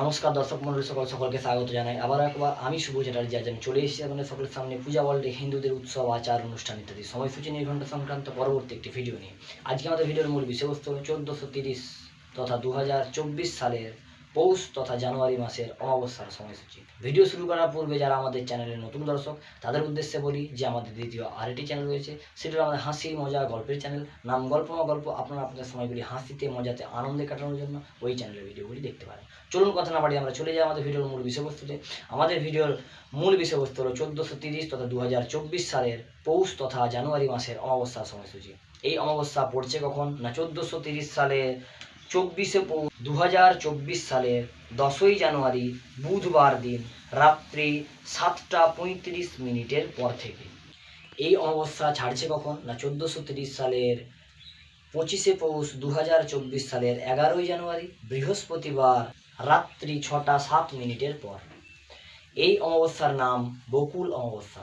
নমস্কার দর্শক মন্ডলী, সকল সকলকে স্বাগত জানাই। আবার একবার আমি শুভ চ্যাটার্জি আজ আমি চলে এসেছি আপনাদের সকলের সামনে পূজা ওয়ার্ল্ডে হিন্দুদের উৎসব, আচার, অনুষ্ঠান ইত্যাদি। সময়সূচি নির্ঘণ্ট সংক্রান্ত পরবর্তী একটি ভিডিও নিয়ে। আজকে আমাদের ভিডিওর মূল বিষয়বস্তু হল চোদ্দোশো তিরিশ তথা দু হাজার চব্বিশ সালের পৌষ তথা জানুয়ারি মাসের অমাবস্যার সময়সূচি। ভিডিও শুরু করার পূর্বে যারা আমাদের চ্যানেলের নতুন দর্শক, তাদের উদ্দেশ্যে বলি যে আমাদের দ্বিতীয় আরেকটি চ্যানেল রয়েছে। সেটা আমাদের হাসি মজা গল্পের চ্যানেল। নাম গল্প মা গল্প, আপনারা আপনাদের সময়গুলি হাসিতে, মজাতে, আনন্দে কাটানোর জন্য ওই চ্যানেলের ভিডিওগুলি দেখতে পারেন। চলুন কথা না বাড়ি আমরা চলে যাই আমাদের ভিডিওর মূল বিষয়বস্তুতে। আমাদের ভিডিওর মূল বিষয়বস্তু হলো চোদ্দোশো তিরিশ তথা দু হাজার চব্বিশ সালের পৌষ তথা জানুয়ারি মাসের অমাবস্যার সময়সূচি। এই অমাবস্যা পড়ছে কখন? না, চোদ্দোশো সালে চব্বিশে পৌষ দু সালের দশই জানুয়ারি বুধবার দিন রাত্রি সাতটা পঁয়ত্রিশ মিনিটের পর থেকে। এই অমাবস্যা ছাড়ছে কখন? না চোদ্দোশো সালের পঁচিশে পৌষ দু হাজার চব্বিশ সালের এগারোই জানুয়ারি, বৃহস্পতিবার রাত্রি ছটা সাত মিনিটের পর। এই অমাবস্যার নাম বকুল অমাবস্যা।